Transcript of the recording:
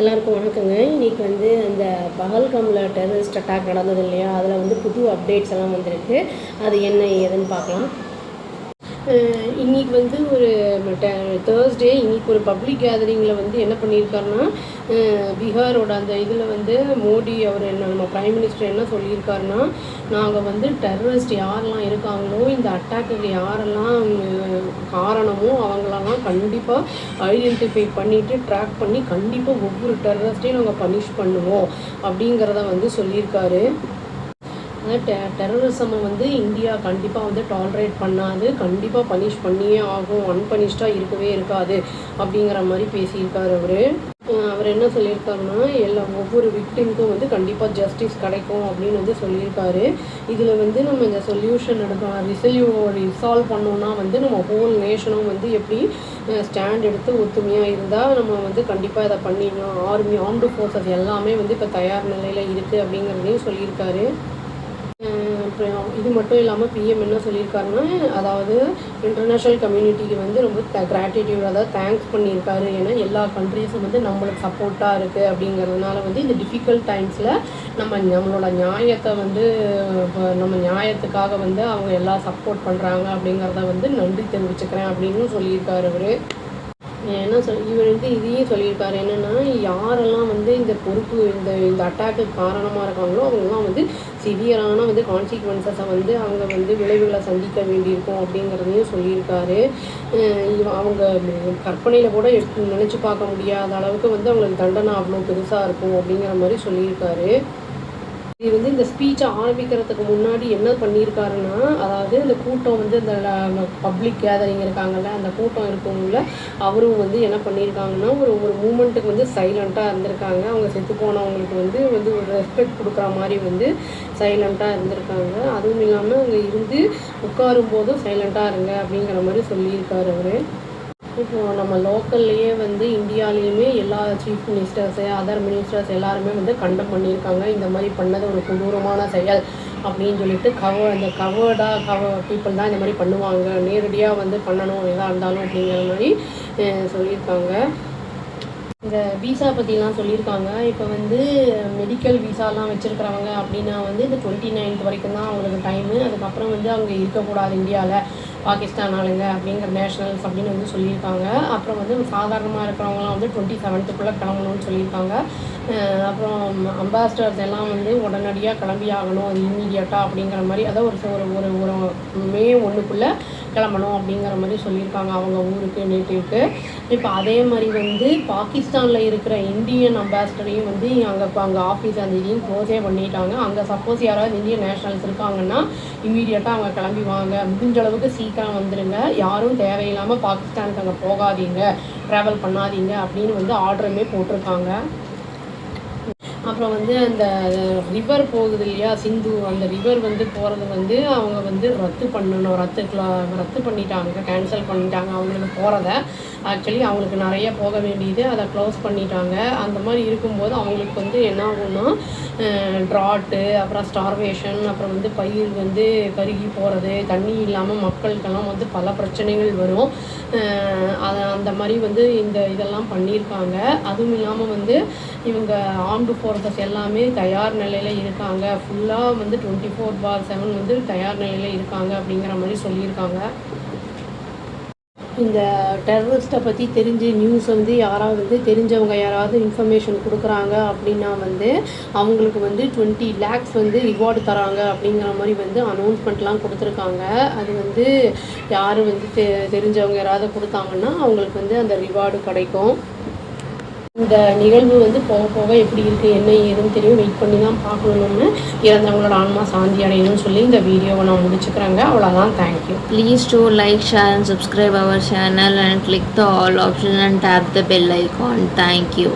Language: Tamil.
எல்லாருக்கும் வணக்கங்க. இன்றைக்கி வந்து அந்த பஹல்காமில் டெரரிஸ்ட் அட்டாக் நடந்தது இல்லையா? அதில் வந்து புது அப்டேட்ஸ் எல்லாம் வந்திருக்கு. அது என்ன ஏதுன்னு பார்க்கலாம். இன்னைக்கு வந்து ஒரு தேர்ஸ்டே இன்னைக்கு ஒரு பப்ளிக் கேதரிங்கில் வந்து என்ன பண்ணியிருக்காருன்னா பீகாரோட அந்த இதில் வந்து மோடி அவர் என்ன நம்ம ப்ரைம் மினிஸ்டர் என்ன சொல்லியிருக்காருன்னா நாங்கள் வந்து டெரரிஸ்ட் யாரெல்லாம் இருக்காங்களோ இந்த அட்டாக்குக்கு யாரெல்லாம் காரணமோ அவங்களெல்லாம் கண்டிப்பாக ஐடென்டிஃபை பண்ணிவிட்டு ட்ராக் பண்ணி கண்டிப்பாக ஒவ்வொரு டெரரிஸ்டையும் நாங்கள் பனிஷ் பண்ணுவோம் அப்படிங்கிறத வந்து சொல்லியிருக்காரு. டெரரிசம் வந்து இந்தியா கண்டிப்பாக வந்து டாலரேட் பண்ணாது. கண்டிப்பாக பனிஷ் பண்ணியே ஆகும். அன்பனிஷ்டாக இருக்கவே இருக்காது அப்படிங்கிற மாதிரி பேசியிருக்காரு அவர். அவர் என்ன சொல்லியிருக்காருன்னா எல்லா ஒவ்வொரு விக்டிம்க்கும் வந்து கண்டிப்பாக ஜஸ்டிஸ் கிடைக்கும் அப்படின்னு வந்து சொல்லியிருக்காரு. இதில் வந்து நம்ம இந்த சொல்யூஷன் எடுக்கலாம் ரிசல்யூ ரிசால்வ் பண்ணோன்னா வந்து நம்ம ஹோல் நேஷனும் வந்து எப்படி ஸ்டாண்ட் எடுத்து ஒத்துமையாக இருந்தால் நம்ம வந்து கண்டிப்பாக இதை பண்ணிடலாம். ஆர்மி ஆர்ம்டு ஃபோர்ஸஸ் எல்லாமே வந்து இப்போ தயார் நிலையில் இருக்குது அப்படிங்கிறதையும் சொல்லியிருக்காரு. இது மட்டும் இல்லாமல் பிஎம் என்ன சொல்லியிருக்காருன்னா அதாவது இன்டர்நேஷ்னல் கம்யூனிட்டிக்கு வந்து ரொம்ப கிராட்டிடியூட் அதாவது தேங்க்ஸ் பண்ணியிருக்காரு. ஏன்னா எல்லா கண்ட்ரீஸும் வந்து நம்மளுக்கு சப்போர்ட்டாக இருக்குது அப்படிங்கிறதுனால வந்து இந்த டிஃபிகல்ட் டைம்ஸில் நம்ம நம்மளோட நியாயத்தை வந்து நம்ம நியாயத்துக்காக வந்து அவங்க எல்லாம் சப்போர்ட் பண்ணுறாங்க அப்படிங்கிறத வந்து நன்றி தெரிவிச்சுக்கிறேன் அப்படின்னு சொல்லியிருக்காரு அவர். என்ன சொல் இவர் வந்து இதையும் சொல்லியிருக்காரு என்னென்னா யாரெல்லாம் வந்து இந்த பொறுப்பு இந்த இந்த அட்டாக்கு காரணமாக இருக்காங்களோ அவங்கெல்லாம் வந்து சிவியரான வந்து கான்சிக்வன்சஸை வந்து அவங்க வந்து விளைவுகளை சந்திக்க வேண்டியிருக்கும் அப்படிங்கிறதையும் சொல்லியிருக்காரு. அவங்க கற்பனையில் கூட நினச்சி பார்க்க முடியாத அளவுக்கு வந்து அவங்களுக்கு தண்டனை அவ்வளோ பெருசாக இருக்கும் அப்படிங்கிற மாதிரி சொல்லியிருக்காரு. இது வந்து இந்த ஸ்பீச்சை ஆரம்பிக்கிறதுக்கு முன்னாடி என்ன பண்ணியிருக்காருன்னா அதாவது இந்த கூட்டம் வந்து இந்த பப்ளிக் கேதரிங் இருக்காங்கல்ல அந்த கூட்டம் இருக்கவங்கள அவரும் வந்து என்ன பண்ணியிருக்காங்கன்னா ஒரு ஒரு மூமெண்ட்டுக்கு வந்து சைலண்ட்டாக இருந்திருக்காங்க. அவங்க செத்து போனவங்களுக்கு வந்து வந்து ஒரு ரெஸ்பெக்ட் கொடுக்குற மாதிரி வந்து சைலண்ட்டாக இருந்திருக்காங்க. அதுவும் இல்லாமல் அங்கே இருந்து உட்காரும் போதும் சைலண்ட்டாக இருங்க அப்படிங்கிற மாதிரி சொல்லியிருக்காரு அவர். இப்போ நம்ம லோக்கல்லையே வந்து இந்தியாலேயுமே எல்லா சீஃப் மினிஸ்டர்ஸு அதர் மினிஸ்டர்ஸ் எல்லாருமே வந்து கண்டம் பண்ணியிருக்காங்க. இந்த மாதிரி பண்ணது ஒரு கொடூரமான செயல் அப்படின்னு சொல்லிட்டு கவர் இந்த கவர்டாக கவ பீப்புள் தான் இந்த மாதிரி பண்ணுவாங்க. நேரடியாக வந்து பண்ணணும் எதாக இருந்தாலும் அப்படிங்கிற மாதிரி சொல்லியிருக்காங்க. இந்த விசா பற்றிலாம் சொல்லியிருக்காங்க. இப்போ வந்து மெடிக்கல் விசாலாம் வச்சுருக்கிறவங்க அப்படின்னா வந்து இந்த டுவெண்ட்டி நைன்த் வரைக்கும் தான் அவங்களுக்கு டைமு அதுக்கப்புறம் வந்து அவங்க இருக்கக்கூடாது இந்தியாவில் பாகிஸ்தான் ஆளுங்க அப்படிங்கிற நேஷனல்ஸ் அப்படின்னு வந்து சொல்லியிருக்காங்க. அப்புறம் வந்து சாதாரணமாக இருக்கிறவங்களாம் வந்து டுவெண்ட்டி செவன்த்துக்குள்ளே கிளம்பணும்னு சொல்லியிருக்காங்க. அப்புறம் அம்பாசிடர்ஸ் எல்லாம் வந்து உடனடியாக கிளம்பி ஆகணும் அது இம்மீடியட்டாக அப்படிங்கிற மாதிரி. அதாவது ஒரு ஒரு ஒரு மே ஒன்றுக்குள்ளே கிளம்பணும் அப்படிங்கிற மாதிரி சொல்லியிருக்காங்க அவங்க ஊருக்கு நேட்டிவ்க்கு இப்போ அதே மாதிரி வந்து பாகிஸ்தானில் இருக்கிற இந்தியன் அம்பாசிடரையும் வந்து அங்கே இப்போ அங்கே ஆஃபீஸ் அந்த இதையும் க்ளோஸே பண்ணிட்டாங்க. அங்கே சப்போஸ் யாராவது இந்தியன் நேஷனல்ஸ் இருக்காங்கன்னா இமீடியட்டாக அவங்க கிளம்பி வாங்க. முடிஞ்ச அளவுக்கு சீக்கிரம் வந்துடுங்க யாரும் தேவையில்லாமல் பாகிஸ்தானுக்கு அங்கே போகாதீங்க. ட்ராவல் பண்ணாதீங்க அப்படின்னு வந்து ஆர்டருமே போட்டிருக்காங்க. அப்புறம் வந்து அந்த ரிவர் போகுது இல்லையா சிந்து? அந்த ரிவர் வந்து போகிறது வந்து அவங்க வந்து ரத்து பண்ணணும். ரத்து ரத்து பண்ணிட்டாங்க. கேன்சல் பண்ணிட்டாங்க அவங்களுக்கு போகிறத ஆக்சுவலி அவங்களுக்கு நிறைய போக வேண்டியது. அதை க்ளோஸ் பண்ணிட்டாங்க. அந்த மாதிரி இருக்கும்போது அவங்களுக்கு வந்து என்ன ஆகும்னா ட்ராட்டு அப்புறம் ஸ்டார்வேஷன் அப்புறம் வந்து பயிர் வந்து கருகி போகிறது தண்ணி இல்லாமல் மக்களுக்கெல்லாம் வந்து பல பிரச்சனைகள் வரும். அதை அந்த மாதிரி வந்து இந்த இதெல்லாம் பண்ணியிருக்காங்க. அதுவும் இல்லாமல் வந்து இவங்க ஆண்டு போகிற ஃபோர்ஸஸ் எல்லாமே தயார் நிலையில் இருக்காங்க. ஃபுல்லாக வந்து டுவெண்ட்டி ஃபோர் பார் செவன் வந்து தயார் நிலையில் இருக்காங்க அப்படிங்கிற மாதிரி சொல்லியிருக்காங்க. இந்த டெரரிஸ்ட்டை பற்றி தெரிஞ்சு நியூஸ் வந்து யாராவது வந்து தெரிஞ்சவங்க யாராவது இன்ஃபர்மேஷன் கொடுக்குறாங்க அப்படின்னா வந்து அவங்களுக்கு வந்து டுவெண்ட்டி லேக்ஸ் வந்து ரிவார்டு தராங்க அப்படிங்கிற மாதிரி வந்து அனௌன்ஸ்மெண்ட்லாம் கொடுத்துருக்காங்க. அது வந்து யார் வந்து தெ தெரிஞ்சவங்க யாராவது கொடுத்தாங்கன்னா அவங்களுக்கு வந்து அந்த ரிவார்டு கிடைக்கும். இந்த நிகழ்வு வந்து போக போக எப்படி இருக்குது என்ன ஏதுன்னு தெரியும் வெயிட் பண்ணி தான் பார்க்கணும்னு இறந்தவங்களோட ஆன்மா சாந்தி அடையணும்னு சொல்லி இந்த வீடியோவை நான் முடிச்சுக்கிறேங்க அவ்வளோதான் thank you please do like share and subscribe our channel and click the all option and tap the bell icon. Thank you.